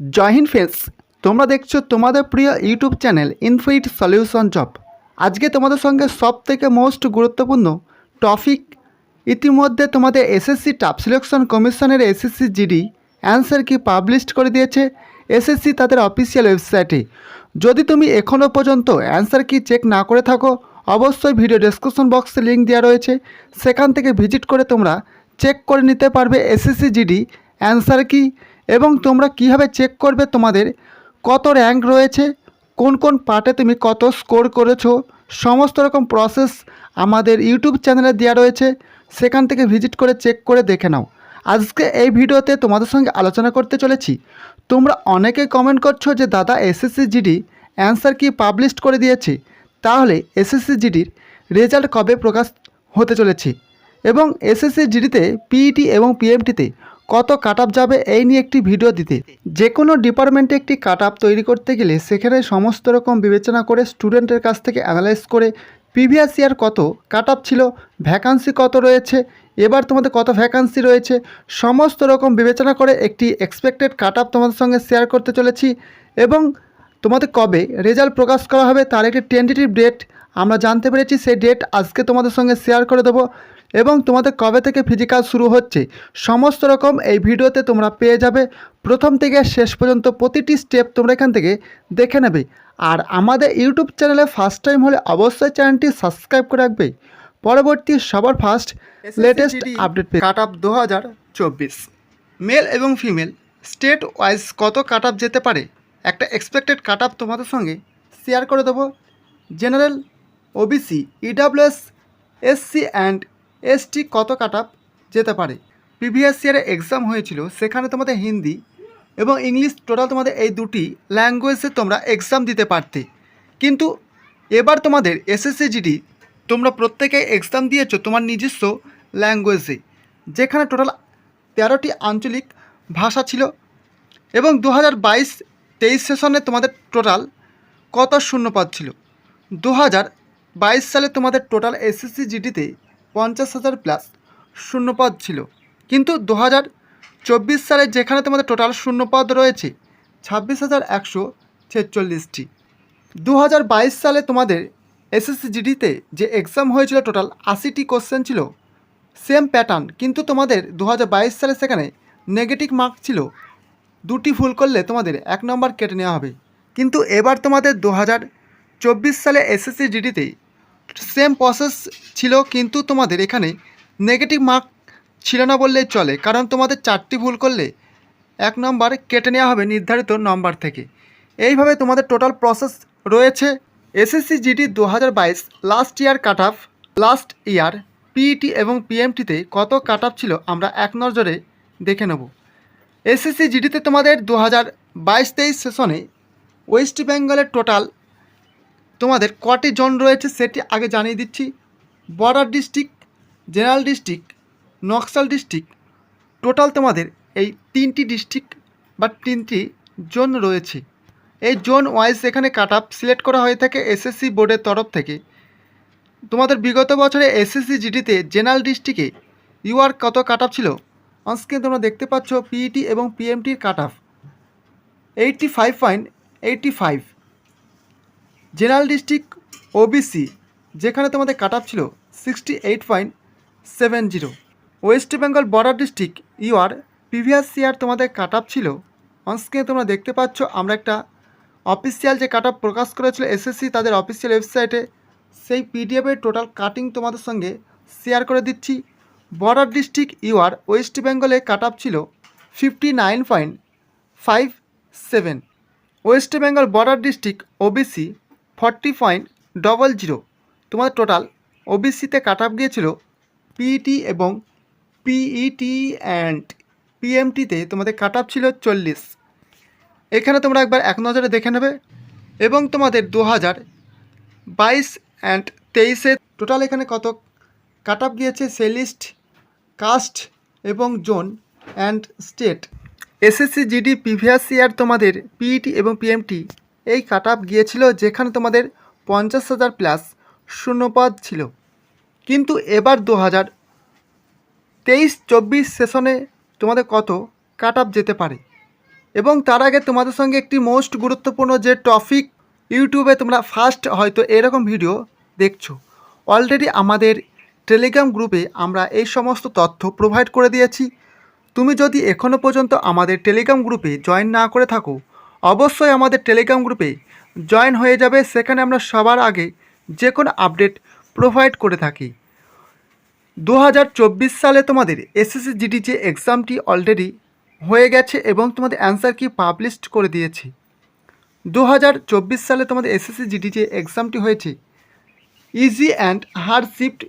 জয় Hind friends তোমরা দেখছ তোমাদের প্রিয় YouTube channel Infit Solution Job আজকে তোমাদের সঙ্গে সব থেকে মোস্ট গুরুত্বপূর্ণ টপিক ইতিমধ্যে তোমাদের এসএসসি টাপ সিলেকশন কমিশনের SSC GD answer key publish করে দিয়েছে। এসএসসি তাদের অফিসিয়াল ওয়েবসাইটে যদি তুমি এখনও পর্যন্ত অ্যান্সার কি চেক না করে থাকো, অবশ্যই ভিডিও ডেসক্রিপশন বক্সে লিঙ্ক দেওয়া রয়েছে। সেখান থেকে ভিজিট করে তোমরা চেক করে নিতে পারবে এসএসসি জিডি অ্যান্সার কি। এবং তোমরা কীভাবে চেক করবে তোমাদের? কত র্যাঙ্ক রয়েছে? কোন কোন পার্টে তুমি কত স্কোর করেছ? সমস্ত রকম প্রসেস আমাদের ইউটিউব চ্যানেলে দেওয়া রয়েছে। সেখান থেকে ভিজিট করে চেক করে দেখে নাও। আজকে এই ভিডিওতে তোমাদের সঙ্গে আলোচনা করতে চলেছি। তোমরা অনেকে কমেন্ট করছ যে, দাদা SSC GD answer key publish করে দিয়েছে? তাহলে এসএসসি জিডির রেজাল্ট কবে প্রকাশ হতে চলেছে? এবং এসএসসি জিডিতে পিইটি এবং পিএমটিতে কত কাট যাবে এই নিয়ে একটি ভিডিও দিতে। যে কোনো ডিপার্টমেন্টে একটি কাট তৈরি করতে গেলে সেখানে সমস্ত রকম বিবেচনা করে স্টুডেন্টের কাছ থেকে অ্যানালাইজ করে প্রিভিয়াস ইয়ার কত কাট ছিল, ভ্যাকান্সি কত রয়েছে, এবার তোমাদের কত ভ্যাকান্সি রয়েছে, সমস্ত রকম বিবেচনা করে একটি এক্সপেক্টেড কাট তোমাদের সঙ্গে শেয়ার করতে চলেছি এবং তোমাদের কবে রেজাল্ট প্রকাশ করা হবে তার একটি টেন্টেটিভ ডেট আমরা জানতে পেরেছি সেই ডেট আজকে তোমাদের সঙ্গে শেয়ার করে দেবো এবং তোমাদের কবে থেকে ফিজিক্যাল শুরু হচ্ছে। সমস্ত রকম এই ভিডিওতে তোমরা পেয়ে যাবে। প্রথম থেকে শেষ পর্যন্ত প্রতিটি স্টেপ তোমরা এখান থেকে দেখে নেবে। আর আমাদের ইউটিউব চ্যানেলে ফার্স্ট টাইম হলে অবশ্যই চ্যানেলটি সাবস্ক্রাইব করে রাখবে। পরবর্তী সবার first latest update cut off দু হাজার চব্বিশ। মেল এবং ফিমেল স্টেট ওয়াইজ কত কাট আপ যেতে পারে? একটা এক্সপেক্টেড কাট আপ তোমাদের সঙ্গে শেয়ার করে দেবো। General OBC EWS SC and ST কত কাট যেতে পারে? প্রিভিয়াস ইয়ারে এক্সাম হয়েছিল, সেখানে তোমাদের হিন্দি এবং ইংলিশ টোটাল তোমাদের এই দুটি ল্যাঙ্গুয়েজে তোমরা এক্সাম দিতে পারতে। কিন্তু এবার তোমাদের এসএসসি জিডি তোমরা প্রত্যেকেই এক্সাম দিয়েছ তোমার নিজস্ব ল্যাঙ্গুয়েজে যেখানে টোটাল তেরোটি আঞ্চলিক ভাষা ছিল এবং দু হাজার বাইশ তেইশ সেশনে তোমাদের টোটাল কত শূন্যপদ ছিল? দু হাজার বাইশ সালে তোমাদের টোটাল এসএসসি জিডিতে পঞ্চাশ হাজার প্লাস শূন্যপদ ছিল। কিন্তু দু হাজার চব্বিশ সালে যেখানে তোমাদের টোটাল শূন্যপদ রয়েছে, ছাব্বিশ হাজার একশো ছেচল্লিশটি। দু হাজার বাইশ সালে তোমাদের এসএসসি জিডিতে যে এক্সাম হয়েছিল টোটাল আশিটি কোশ্চেন ছিল সেম প্যাটার্ন কিন্তু তোমাদের দু হাজার বাইশ সালে সেখানে নেগেটিভ মার্ক ছিল। দুটি ভুল করলে তোমাদের এক নম্বর কেটে নেওয়া হবে। কিন্তু এবার তোমাদের দু চব্বিশ সালে এসএসসি জিডিতে সেম প্রসেস ছিল কিন্তু তোমাদের এখানে। নেগেটিভ মার্ক ছিল না বললেই চলে, কারণ তোমাদের চারটি ভুল করলে এক নম্বর কেটে নেওয়া হবে নির্ধারিত নম্বর থেকে। এইভাবে তোমাদের টোটাল প্রসেস রয়েছে। এসএসসি জিডি দু হাজার বাইশ last year cut off last year PET এবং পিএমটিতে কত কাট অফ ছিল আমরা এক নজরে দেখে নেব। এসএসসি জিডিতে তোমাদের দু হাজার বাইশ তেইশ সেশনে ওয়েস্ট বেঙ্গলের টোটাল তোমাদের কটি জোন রয়েছে সেটি আগে জানিয়ে দিচ্ছি। Border district, general district Naxal district. Total তোমাদের এই তিনটি ডিস্ট্রিক্ট বা তিনটি জোন রয়েছে। এই জোন ওয়াইজ এখানে কাট আপ সিলেক্ট করা হয়ে থাকে এসএসসি বোর্ডের তরফ থেকে। তোমাদের বিগত বছরে এসএসসি জিডিতে জেনারেল ডিস্ট্রিক্টে ইউআর কত কাট আপ ছিল অনস্ক্রিন তোমরা দেখতে পাচ্ছ পিইটি এবং পিএমটির cut off eighty five point eighty five general district OBC যেখানে তোমাদের কাট ছিল sixty eight point seven zero West Bengal border district UR previous year তোমাদের কাট ছিল। অনস্ক্রিনে তোমরা দেখতে পাচ্ছ, আমরা একটা অফিসিয়াল যে কাট প্রকাশ করেছিল এসএসসি তাদের অফিসিয়াল ওয়েবসাইটে সেই পিডিএফের টোটাল কাটিং তোমাদের সঙ্গে শেয়ার করে দিচ্ছি। বর্ডার ডিস্ট্রিক্ট ইউআর ওয়েস্ট বেঙ্গলে কাট ছিল fifty nine point five seven West Bengal border district OBC forty point double zero তোমাদের টোটাল ওবিসিতে কাট আপ গিয়েছিল পিইটি এবং পিইটি অ্যান্ড পিএমটিতে তোমাদের কাট আপ ছিল চল্লিশ। এখানে তোমরা একবার এক নজরে দেখে নেবে এবং তোমাদের দু হাজার বাইশ অ্যান্ড তেইশে টোটাল এখানে কত কাট আপ গিয়েছে সে লিস্ট কাস্ট এবং zone and state SSC GD previous year তোমাদের পিইটি এবং পিএমটি এই কাট আপ গিয়েছিল যেখানে তোমাদের পঞ্চাশ হাজার প্লাস শূন্যপদ ছিল। কিন্তু এবার দু হাজার তেইশ চব্বিশ সেশনে তোমাদের কত কাট আপ যেতে পারে? এবং তার আগে তোমাদের সঙ্গে একটি মোস্ট গুরুত্বপূর্ণ যে টপিক ইউটিউবে তোমরা ফার্স্ট হয়তো এরকম ভিডিও দেখছ। অলরেডি আমাদের টেলিগ্রাম গ্রুপে আমরা এই সমস্ত তথ্য প্রোভাইড করে দিয়েছি। তুমি যদি এখনও পর্যন্ত আমাদের টেলিগ্রাম গ্রুপে জয়েন না করে থাকো অবশ্যই আমাদের টেলিগ্রাম গ্রুপে জয়েন হয়ে যাবে। সেখানে আমরা সবার আগে যে কোনো আপডেট প্রোভাইড করে থাকি। দু হাজার চব্বিশ সালে তোমাদের এসএসসি জিডি যে এক্সামটি অলরেডি হয়ে গেছে এবং তোমাদের অ্যান্সার কি পাবলিশ করে দিয়েছি। দু হাজার চব্বিশ সালে তোমাদের এসএসসি জিডি যে এক্সামটি হয়েছে easy and hard shift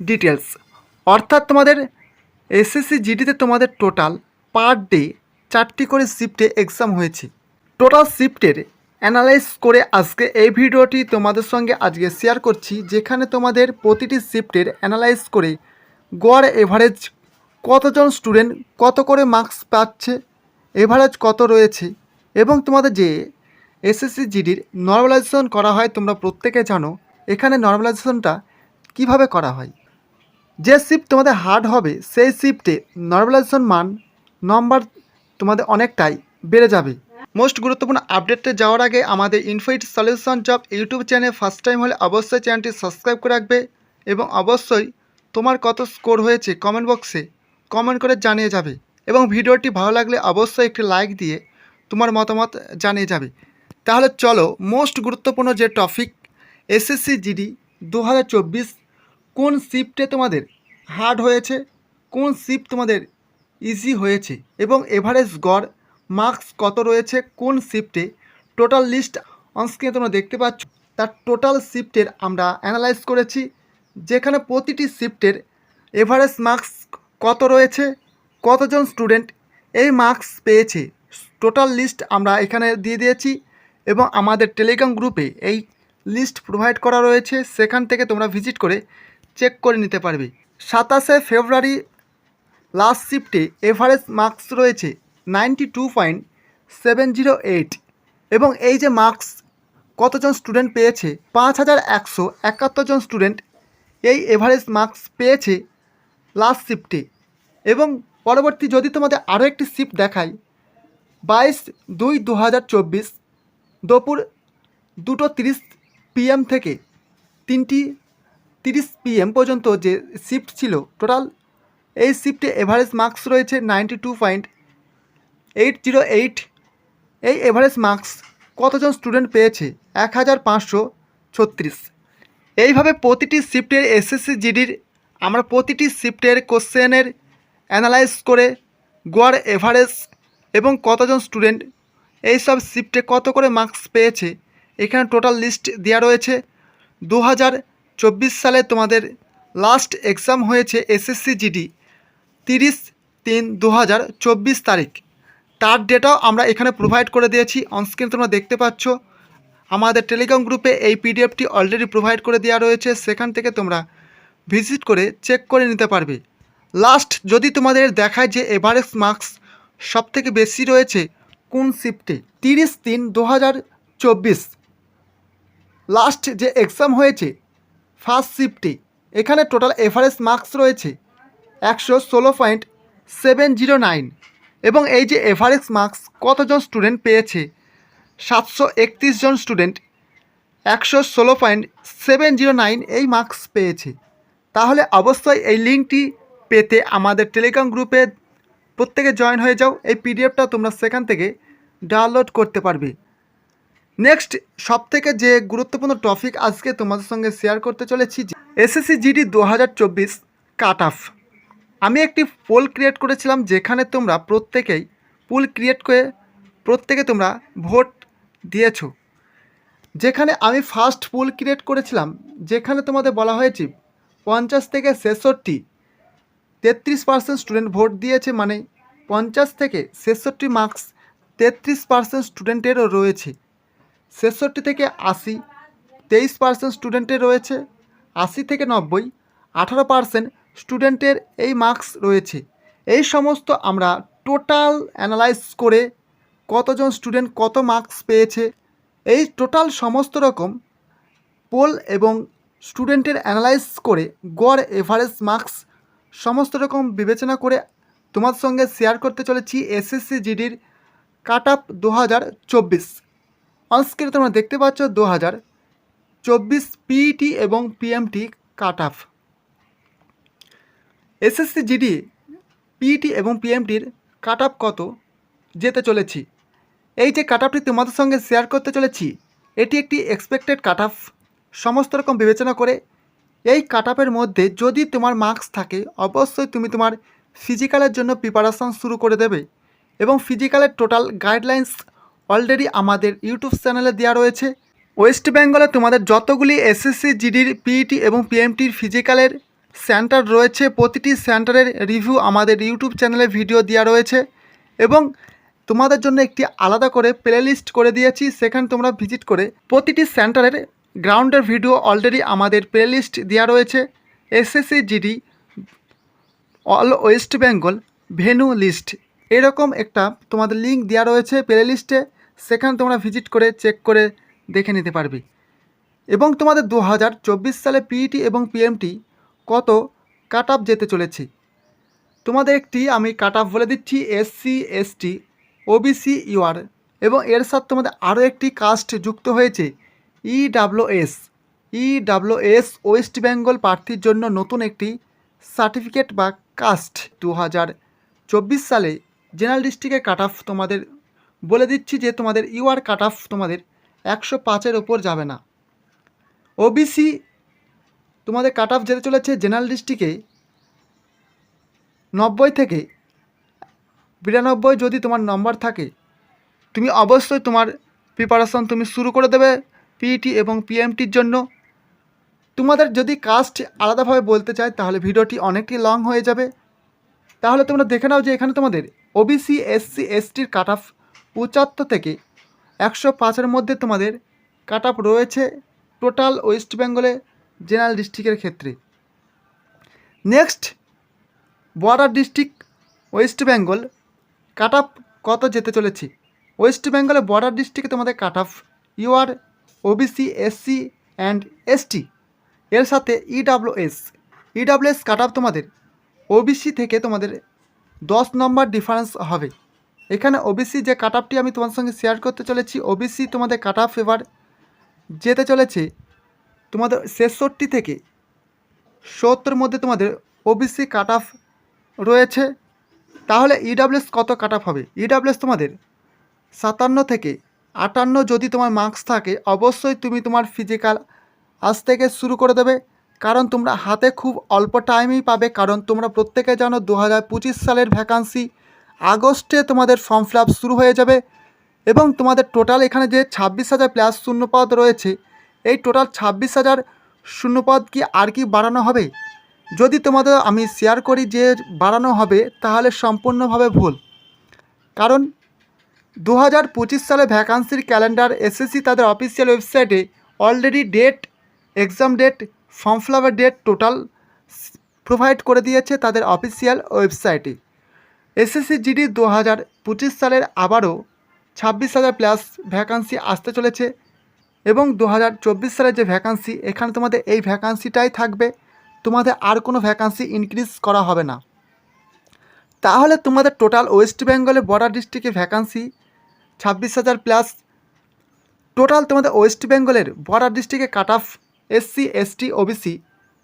details অর্থাৎ তোমাদের এসএসসি জিডিতে তোমাদের টোটাল পার ডে চারটি করে শিফটে এক্সাম হয়েছে। টোটাল শিফটের অ্যানালাইজ করে আজকে এই ভিডিওটি তোমাদের সঙ্গে আজকে শেয়ার করছি, যেখানে তোমাদের প্রতিটি শিফটের অ্যানালাইজ করে গড় এভারেজ কতজন স্টুডেন্ট কত করে মার্কস পাচ্ছে এভারেজ কত রয়েছে এবং তোমাদের যে এসএসসি জিডির নর্মালাইজেশন করা হয় তোমরা প্রত্যেকে জানো, এখানে নর্মালাইজেশনটা কীভাবে করা হয়? যে শিফট তোমাদের হার্ড হবে, সেই শিফটে নর্মালাইজেশন মান নম্বর তোমাদের অনেকটাই বেড়ে যাবে। মোস্ট গুরুত্বপূর্ণ আপডেটে যাওয়ার আগে আমাদের Infit Solution Job YouTube channel first time হলে অবশ্যই চ্যানেলটি সাবস্ক্রাইব করে রাখবে এবং অবশ্যই তোমার কত স্কোর হয়েছে কমেন্ট বক্সে কমেন্ট করে জানিয়ে যাবে এবং ভিডিওটি ভালো লাগলে অবশ্যই একটি লাইক দিয়ে তোমার মতামত জানিয়ে যাবে। তাহলে চলো মোস্ট গুরুত্বপূর্ণ যে টপিক এসএসসি জিডি দু হাজার চব্বিশ কোন শিফটে তোমাদের হার্ড হয়েছে, কোন শিফট তোমাদের ইজি হয়েছে এবং এভারেজ গড় মার্কস কত রয়েছে? কোন শিফটে? টোটাল লিস্ট অনস্ক্রিনে তোমরা দেখতে পাচ্ছ। তার টোটাল শিফটের আমরা অ্যানালাইজ করেছি। যেখানে প্রতিটি শিফটের এভারেজ মার্কস কত রয়েছে? কতজন স্টুডেন্ট এই মার্কস পেয়েছে? টোটাল লিস্ট আমরা এখানে দিয়ে দিয়েছি এবং আমাদের টেলিগ্রাম গ্রুপে এই লিস্ট প্রোভাইড করা রয়েছে। সেখান থেকে তোমরা ভিজিট করে চেক করে নিতে পারবে। সাতাশে ফেব্রুয়ারি লাস্ট শিফটে এভারেজ মার্কস রয়েছে। Ninety two point seven zero eight এবং এই যে মার্কস কতজন স্টুডেন্ট পেয়েছে? পাঁচ হাজার একশো একাত্তর জন স্টুডেন্ট এই এভারেজ মার্কস পেয়েছে লাস্ট শিফটে এবং পরবর্তী যদি তোমাদের আরও একটি শিফট দেখাই, বাইশ দুই দু হাজার চব্বিশ দুপুর দুটো তিরিশ পিএম থেকে তিনটি তিরিশ পিএম পর্যন্ত যে শিফট ছিল টোটাল এই শিফটে এভারেজ মার্কস রয়েছে ninety two point eight zero eight এই এভারেজ মার্কস কতজন স্টুডেন্ট পেয়েছে? এক হাজার পাঁচশো ছত্রিশ। এইভাবে প্রতিটি শিফটের এসএসসি জিডির আমরা প্রতিটি শিফটের কোশ্চেনের অ্যানালাইজ করে গোয়ার এভারেজ এবং কতজন স্টুডেন্ট এই সব শিফটে কত করে মার্কস পেয়েছে, এখানে টোটাল লিস্ট দেওয়া রয়েছে। দু হাজার চব্বিশ সালে তোমাদের লাস্ট এক্সাম হয়েছে এসএসসি জিডি তিরিশ তিন দু তারিখ। তার ডেটাও আমরা এখানে প্রোভাইড করে দিয়েছি। অনস্ক্রিন তোমরা দেখতে পাচ্ছ। আমাদের টেলিগ্রাম গ্রুপে এই পিডিএফটি অলরেডি প্রোভাইড করে দেওয়া রয়েছে। সেখান থেকে তোমরা ভিজিট করে চেক করে নিতে পারবে। লাস্ট যদি তোমাদের দেখায় যে এভারেজ মার্কস সব থেকে বেশি রয়েছে কোন শিফটে তিরিশ তিন দু লাস্ট যে এক্সাম হয়েছে ফার্স্ট শিফটে এখানে টোটাল এভারেজ মার্কস রয়েছে একশো ষোলো পয়েন্ট সেভেন জিরো নাইন এবং এই যে এভারেজ মার্কস কতজন স্টুডেন্ট পেয়েছে? সাতশো একত্রিশ জন স্টুডেন্ট একশো ষোলো পয়েন্ট সেভেন জিরো নাইন এই মার্কস পেয়েছে। তাহলে অবশ্যই এই লিঙ্কটি পেতে আমাদের টেলিগ্রাম গ্রুপে প্রত্যেকে জয়েন হয়ে যাও, এই পিডিএফটা তোমরা সেখান থেকে ডাউনলোড করতে পারবে। নেক্সট সব থেকে যে গুরুত্বপূর্ণ টপিক আজকে তোমাদের সঙ্গে শেয়ার করতে চলেছি এসএসসি জিডি দু হাজার চব্বিশ কাট অফ আমি একটি পোল ক্রিয়েট করেছিলাম যেখানে তোমরা প্রত্যেকেই পুল ক্রিয়েট করে প্রত্যেকে তোমরা ভোট দিয়েছ। যেখানে আমি ফার্স্ট পুল ক্রিয়েট করেছিলাম, যেখানে তোমাদের বলা হয়েছে পঞ্চাশ থেকে ছেষট্টি, তেত্রিশ পার্সেন্ট স্টুডেন্ট ভোট দিয়েছে মানে পঞ্চাশ থেকে ছেষট্টি মার্কস তেত্রিশ পার্সেন্ট স্টুডেন্টেরও রয়েছে। ছেষট্টি থেকে আশি, তেইশ পার্সেন্ট স্টুডেন্টের রয়েছে, আশি থেকে নব্বই, আঠারো পার্সেন্ট স্টুডেন্টের এই মার্কস রয়েছে। এই সমস্ত আমরা টোটাল অ্যানালাইজ করে কতজন স্টুডেন্ট কত মার্কস পেয়েছে, এই টোটাল সমস্ত রকম পোল এবং স্টুডেন্টের অ্যানালাইজ করে গড় এভারেজ মার্কস সমস্ত রকম বিবেচনা করে তোমার সঙ্গে শেয়ার করতে চলেছি এসএসসি জিডির কাট আপ দু হাজার চব্বিশ। অনস্ক্রিনে তোমরা দেখতে পাচ্ছ দু হাজার চব্বিশ পিইটি এবং PMT cut up SSC GD, PET এবং পিএমটির কাট আপ কত যেতে চলেছি? এই যে কাট আপটি তোমাদের সঙ্গে শেয়ার করতে চলেছি, এটি একটি এক্সপেক্টেড কাট আপ সমস্ত রকম বিবেচনা করে এই কাট আপের মধ্যে যদি তোমার মার্কস থাকে, অবশ্যই তুমি তোমার ফিজিক্যালের জন্য প্রিপারেশন শুরু করে দেবে এবং ফিজিক্যালের টোটাল গাইডলাইন্স অলরেডি আমাদের ইউটিউব চ্যানেলে দেওয়া রয়েছে। ওয়েস্ট বেঙ্গলে তোমাদের যতগুলি এসএসসি, জিডির, পিইটি এবং পিএমটির ফিজিক্যালের সেন্টার রয়েছে, প্রতিটি সেন্টারের রিভিউ আমাদের ইউটিউব চ্যানেলে ভিডিও দেওয়া রয়েছে এবং তোমাদের জন্য একটি আলাদা করে প্লেলিস্ট করে দিয়েছি, সেখানে তোমরা ভিজিট করে প্রতিটি সেন্টারের গ্রাউন্ডের ভিডিও অলরেডি আমাদের প্লেলিস্ট দেওয়া রয়েছে। SSC GD, all West Bengal, venue list. এরকম একটা তোমাদের লিঙ্ক দেওয়া রয়েছে প্লে লিস্টে সেখানে তোমরা ভিজিট করে চেক করে দেখে নিতে পারবে। এবং তোমাদের দু হাজার চব্বিশ সালে পিইটি এবং পিএমটি কত কাট আপ যেতে চলেছি। তোমাদের একটি আমি কাট আপ বলে দিচ্ছি এসসি এসটি ওবিসি ইউআর এবং এর সাথে তোমাদের আরও একটি কাস্ট যুক্ত হয়েছে ইডাব্লিউএস ইডাব্লিউএস ওয়েস্ট বেঙ্গল প্রার্থীর জন্য নতুন একটি সার্টিফিকেট বা কাস্ট দু হাজার চব্বিশ সালে জেনারেল ডিস্ট্রিক্টের কাট তোমাদের বলে দিচ্ছি যে তোমাদের ইউআর কাট অফ তোমাদের একশো পাঁচের ওপর যাবে না। ওবিসি তোমাদের কাট অফ যেতে চলেছে জেনারেল ডিস্ট্রিক্টে নব্বই থেকে বিরানব্বই যদি তোমার নম্বর থাকে, তুমি অবশ্যই তোমার প্রিপারেশন তুমি শুরু করে দেবে পিইটি এবং পিএমটির জন্য। তোমাদের যদি কাস্ট আলাদাভাবে বলতে চায়, তাহলে ভিডিওটি অনেকটি লং হয়ে যাবে। তাহলে তোমরা দেখে নাও যে এখানে তোমাদের ওবিসি এসসি এসটির কাট অফ পঁচাত্তর থেকে একশো পাঁচের মধ্যে তোমাদের কাট অফ রয়েছে। টোটাল ওয়েস্ট বেঙ্গলে জেনারেল ডিস্ট্রিক্টের ক্ষেত্রে। Next, border district West Bengal, cut off কত যেতে চলেছে? ওয়েস্ট বেঙ্গলে বর্ডার ডিস্ট্রিক্টে তোমাদের cut off UR, OBC, SC and ST. এর সাথে ইডাব্লিউএস। ইডাব্লিউএস কাট অফ তোমাদের ওবিসি থেকে তোমাদের দশ নম্বর ডিফারেন্স হবে। এখানে ওবিসি যে কাট আমি তোমার সঙ্গে শেয়ার করতে চলেছি, ওবিসি তোমাদের কাট অফ এবার যেতে চলেছে তোমাদের ছেষট্টি থেকে সত্তর মধ্যে তোমাদের ওবিসি কাট অফ রয়েছে। তাহলে ইডাব্লিউএস কত কাট অফ হবে ইডাব্লিউএস তোমাদের সাতান্ন থেকে আটান্ন যদি তোমার মার্কস থাকে, অবশ্যই তুমি তোমার ফিজিক্যাল আজ থেকে শুরু করে দেবে। কারণ তোমরা হাতে খুব অল্প টাইমই পাবে। কারণ তোমরা প্রত্যেকে জানো দু হাজার পঁচিশ সালের ভ্যাকান্সি আগস্টে তোমাদের ফর্ম ফিল শুরু হয়ে যাবে। এবং তোমাদের টোটাল এখানে যে ছাব্বিশ হাজার প্লাস শূন্যপদ রয়েছে এই টোটাল ছাব্বিশ হাজার শূন্যপদ কি আর কি বাড়ানো হবে? যদি তোমাদের আমি শেয়ার করি যে বাড়ানো হবে, তাহলে সম্পূর্ণভাবে ভুল। কারণ দু হাজার পঁচিশ সালে ভ্যাকান্সির ক্যালেন্ডার এসএসসি তাদের অফিসিয়াল ওয়েবসাইটে already date exam date form ফিলাপের date total provide করে দিয়েছে তাদের অফিসিয়াল ওয়েবসাইটে এসএসসি জিডি দু হাজার পঁচিশ সালের আবারও ছাব্বিশ হাজার প্লাস ভ্যাকান্সি আসতে চলেছে। এবং দু হাজার চব্বিশ সালের যে ভ্যাকান্সি এখানে তোমাদের এই ভ্যাকান্সিটাই থাকবে। তোমাদের আর কোনো ভ্যাকান্সি ইনক্রিজ করা হবে না। তাহলে তোমাদের টোটাল ওয়েস্ট বেঙ্গলে বর্ডার ডিস্ট্রিক্টে ভ্যাকান্সি ছাব্বিশ হাজার প্লাস টোটাল তোমাদের ওয়েস্ট বেঙ্গলের বর্ডার ডিস্ট্রিক্টে cut off SC ST OBC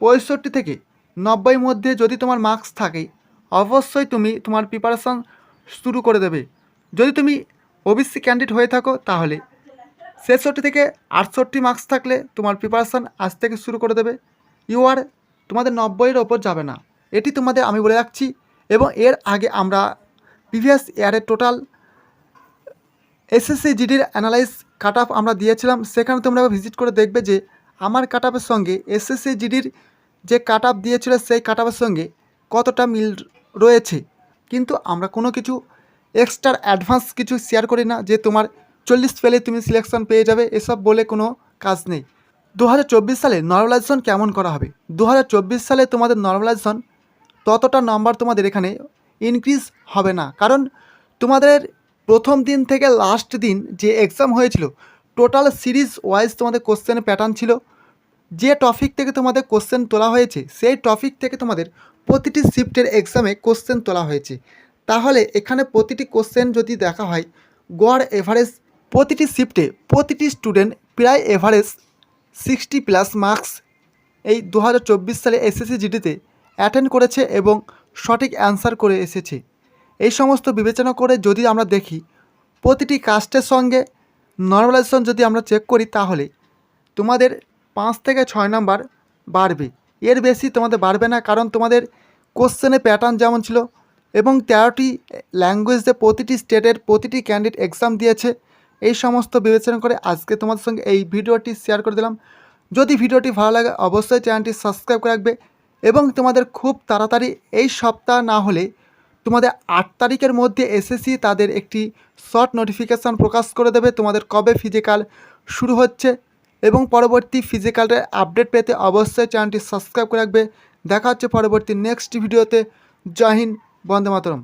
পঁয়ষট্টি থেকে নব্বই মধ্যে যদি তোমার মার্কস থাকে, অবশ্যই তুমি তোমার প্রিপারেশন শুরু করে দেবে। যদি তুমি ওবিসি ক্যান্ডিডেট হয়ে থাকো, তাহলে ছেষট্টি থেকে আটষট্টি মার্কস থাকলে তোমার প্রিপারেশন আজ থেকে শুরু করে দেবে। ইউ আর তোমাদের নব্বইয়ের ওপর যাবে না। এটি তোমাদের আমি বলে রাখছি এবং এর আগে আমরা প্রিভিয়াস ইয়ারের টোটাল এসএসসি জিডির অ্যানালাইজ কাট অফ আমরা দিয়েছিলাম। সেখানে তোমরা ভিজিট করে দেখবে যে আমার কাট অফের সঙ্গে এসএসসি জিডির যে কাট অফ দিয়েছিল সেই কাট অফের সঙ্গে কতটা মিল রয়েছে। কিন্তু আমরা কোনো কিছু এক্সট্রা অ্যাডভান্স কিছু শেয়ার করি না যে তোমার চল্লিশ পেলে তুমি সিলেকশন পেয়ে যাবে, এসব বলে কোনো কাজ নেই। দু হাজার চব্বিশ সালে নর্মালাইজেশন কেমন করা হবে? দু হাজার চব্বিশ সালে তোমাদের নর্মালাইজেশন ততটা নাম্বার তোমাদের এখানে ইনক্রিজ হবে না। কারণ তোমাদের প্রথম দিন থেকে লাস্ট দিন যে এক্সাম হয়েছিল টোটাল সিরিজ ওয়াইজ তোমাদের কোশ্চেনের প্যাটার্ন ছিল। যে টপিক থেকে তোমাদের কোশ্চেন তোলা হয়েছে, সেই টপিক থেকে তোমাদের প্রতিটি শিফটের এক্সামে কোশ্চেন তোলা হয়েছে। তাহলে এখানে প্রতিটি কোশ্চেন যদি দেখা হয়, গড় এভারেজ প্রতিটি শিফটে প্রতিটি স্টুডেন্ট প্রায় এভারেজ সিক্সটি প্লাস মার্কস এই দু হাজার চব্বিশ সালে এসএসসি জিডিতে অ্যাটেন্ড করেছে এবং সঠিক অ্যান্সার করে এসেছে। এই সমস্ত বিবেচনা করে যদি আমরা দেখি, প্রতিটি কাস্টের সঙ্গে নর্মালাইজেশন যদি আমরা চেক করি তাহলে তোমাদের পাঁচ থেকে ছয় নাম্বার বাড়বে। এর বেশি তোমাদের বাড়বে না, কারণ তোমাদের কোশ্চেনের প্যাটার্ন যেমন ছিল এবং তেরোটি ল্যাঙ্গুয়েজে প্রতিটি স্টেটের প্রতিটি ক্যান্ডিডেট এক্সাম দিয়েছে। এই সমস্ত বিবেচনা করে আজকে তোমাদের সঙ্গে এই ভিডিওটি শেয়ার করে দিলাম। যদি ভিডিওটি ভালো লাগে, অবশ্যই চ্যানেলটি সাবস্ক্রাইব করে রাখবে এবং তোমাদের খুব তাড়াতাড়ি এই সপ্তাহ না হলে তোমাদের আট তারিখের মধ্যে এসএসসি তাদের একটি শর্ট নোটিফিকেশান প্রকাশ করে দেবে তোমাদের কবে ফিজিক্যাল শুরু হচ্ছে এবং পরবর্তী ফিজিক্যালের আপডেট পেতে অবশ্যই চ্যানেলটি সাবস্ক্রাইব করে রাখবে। দেখা হচ্ছে পরবর্তী নেক্সট ভিডিওতে। জয় হিন্দ, বন্দে মাতরম।